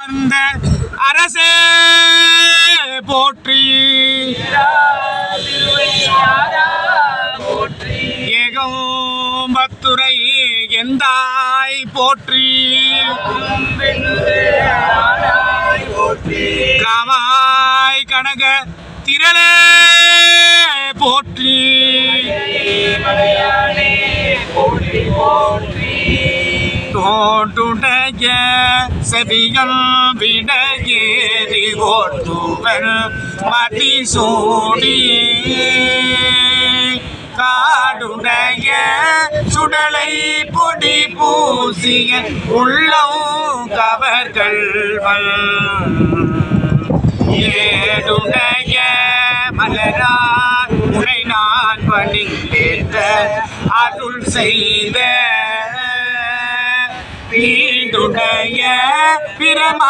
வந்த அரசே போற்றி. ஏகம்பத்துரை எந்தாய் போற்றி. காமாய் கனக திரளே போற்றி. தோட்டுடைய செவியம் விடையேறி ஓட்டுவர் மதி சூடி காடுடைய சுடலை பொடி பூசிய உள்ளம் கவர்கள்வல் ஏடுடைய மலரார் உரை நான் பணி கேட்ட அருள் செய்த வீடுடைய பிரமா